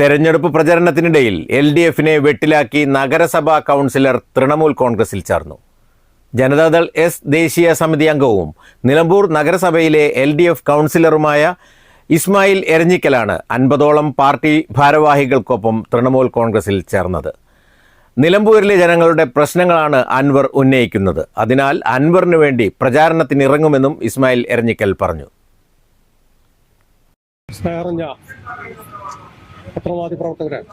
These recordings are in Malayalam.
തെരഞ്ഞെടുപ്പ് പ്രചരണത്തിനിടയിൽ എൽ ഡി എഫിനെ വെട്ടിലാക്കി നഗരസഭാ കൗൺസിലർ തൃണമൂൽ കോൺഗ്രസിൽ ചേർന്നു. ജനതാദൾ എസ് ദേശീയ സമിതി അംഗവും നിലമ്പൂർ നഗരസഭയിലെ എൽ ഡി എഫ് കൗൺസിലറുമായ ഇസ്മായിൽ എരഞ്ഞിക്കലാണ് അൻപതോളം പാർട്ടി ഭാരവാഹികൾക്കൊപ്പം തൃണമൂൽ കോൺഗ്രസിൽ ചേർന്നത്. നിലമ്പൂരിലെ ജനങ്ങളുടെ പ്രശ്നങ്ങളാണ് അൻവർ ഉന്നയിക്കുന്നത്. അതിനാൽ അൻവറിനു വേണ്ടി പ്രചാരണത്തിനിറങ്ങുമെന്നും ഇസ്മായിൽ എരഞ്ഞിക്കൽ പറഞ്ഞു. പത്രമാധ്യമ പ്രവർത്തകരാണ്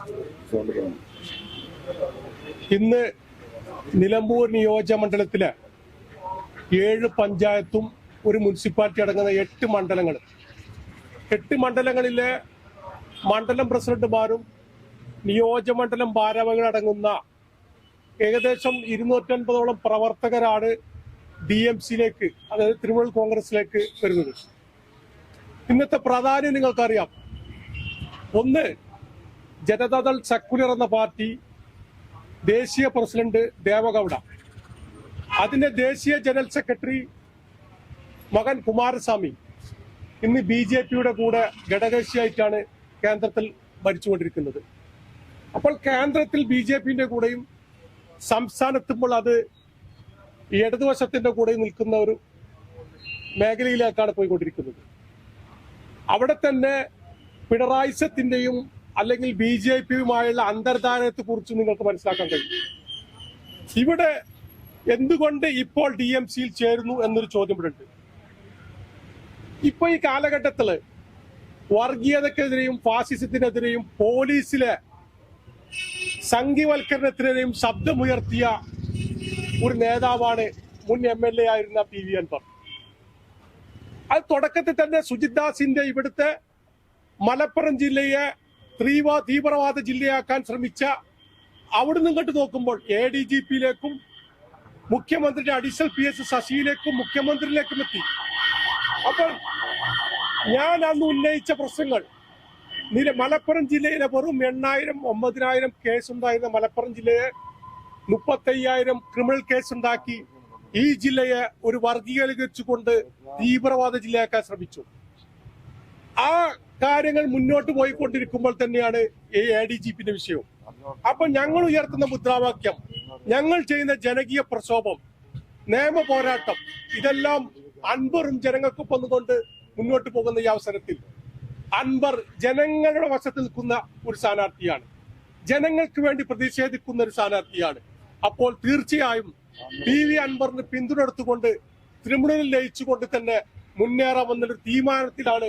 ഇന്ന് നിലമ്പൂർ നിയോജക മണ്ഡലത്തിലെ ഏഴ് പഞ്ചായത്തും ഒരു മുനിസിപ്പാലിറ്റി അടങ്ങുന്ന എട്ട് മണ്ഡലങ്ങൾ എട്ട് മണ്ഡലങ്ങളിലെ മണ്ഡലം പ്രസിഡന്റുമാരും നിയോജക മണ്ഡലം ഭാരവങ്ങളടങ്ങുന്ന ഏകദേശം ഇരുന്നൂറ്റൻപതോളം പ്രവർത്തകരാണ് ഡി എം സിയിലേക്ക് അതായത് തൃണമൂൽ കോൺഗ്രസിലേക്ക് വരുന്നത്. ഇന്നത്തെ പ്രാധാന്യം നിങ്ങൾക്കറിയാം. ഒന്ന് ജനതാദൾ സെക്കുലർ എന്ന പാർട്ടി ദേശീയ പ്രസിഡന്റ് ദേവഗൌഡ. അതിന്റെ ദേശീയ ജനറൽ സെക്രട്ടറി മകൻ കുമാരസ്വാമി. ഇന്ന് ബി ജെ പിയുടെ കൂടെ ഘടകകക്ഷിയായിട്ടാണ് കേന്ദ്രത്തിൽ ഭരിച്ചുകൊണ്ടിരിക്കുന്നത്. അപ്പോൾ കേന്ദ്രത്തിൽ ബി ജെ പിന്റെ കൂടെയും സംസ്ഥാനത്തുമ്പോൾ അത് ഇടതുവശത്തിന്റെ കൂടെയും നിൽക്കുന്ന ഒരു മേഖലയിലേക്കാണ് പോയിക്കൊണ്ടിരിക്കുന്നത്. അവിടെ തന്നെ പിണറായിസത്തിന്റെയും അല്ലെങ്കിൽ ബി ജെ പിയുമായുള്ള അന്തർധാരത്തെ കുറിച്ച് നിങ്ങൾക്ക് മനസ്സിലാക്കാൻ കഴിയും. ഇവിടെ എന്തുകൊണ്ട് ഇപ്പോൾ ഡി എം സിയിൽ ചേരുന്നു എന്നൊരു ചോദ്യം ഇവിടെ ഉണ്ട് ഇപ്പൊ ഈ കാലഘട്ടത്തിൽ വർഗീയതക്കെതിരെയും ഫാസിസത്തിനെതിരെയും പോലീസിലെ സംഘിവൽക്കരണത്തിനെതിരെയും ശബ്ദമുയർത്തിയ ഒരു നേതാവാണ് മുൻ എം എൽ എ ആയിരുന്ന പി വി അൻവർ. അത് തുടക്കത്തിൽ തന്നെ സുജിത് ദാസിന്റെ ഇവിടുത്തെ മലപ്പുറം ജില്ലയെ തീവ്ര തീവ്രവാദ ജില്ലയാക്കാൻ ശ്രമിച്ച അവിടെ നിന്നിട്ട് നോക്കുമ്പോൾ എ ഡി ജി പിയിലേക്കും മുഖ്യമന്ത്രിയുടെ അഡീഷണൽ പി എസ് ശശിയിലേക്കും മുഖ്യമന്ത്രിയിലേക്കും എത്തി. അപ്പോൾ ഞാൻ അന്ന് ഉന്നയിച്ച പ്രശ്നങ്ങൾ നില മലപ്പുറം ജില്ലയിലെ വെറും എണ്ണായിരം ഒമ്പതിനായിരം കേസ് ഉണ്ടായിരുന്ന മലപ്പുറം ജില്ലയെ മുപ്പത്തയ്യായിരം ക്രിമിനൽ കേസ് ഉണ്ടാക്കി ഈ ജില്ലയെ ഒരു വർഗീകരിച്ചുകൊണ്ട് തീവ്രവാദ ജില്ലയാക്കാൻ ശ്രമിച്ചു. ആ കാര്യങ്ങൾ മുന്നോട്ട് പോയിക്കൊണ്ടിരിക്കുമ്പോൾ തന്നെയാണ് ഈ എ ഡി ജി പിന്റെ വിഷയവും. അപ്പൊ ഞങ്ങൾ ഉയർത്തുന്ന മുദ്രാവാക്യം ഞങ്ങൾ ചെയ്യുന്ന ജനകീയ പ്രക്ഷോഭം നിയമ പോരാട്ടം ഇതെല്ലാം അൻപറും ജനങ്ങൾക്കൊപ്പം വന്നുകൊണ്ട് മുന്നോട്ട് പോകുന്ന ഈ അവസരത്തിൽ അൻബർ ജനങ്ങളുടെ വശത്ത് നിൽക്കുന്ന ഒരു സ്ഥാനാർത്ഥിയാണ്. ജനങ്ങൾക്ക് വേണ്ടി പ്രതിഷേധിക്കുന്ന ഒരു സ്ഥാനാർത്ഥിയാണ്. അപ്പോൾ തീർച്ചയായും പി വി അൻബറിന് പിന്തുണ എടുത്തുകൊണ്ട് ത്രിമുണലിൽ ലയിച്ചുകൊണ്ട് തന്നെ മുന്നേറാമെന്നൊരു തീരുമാനത്തിലാണ്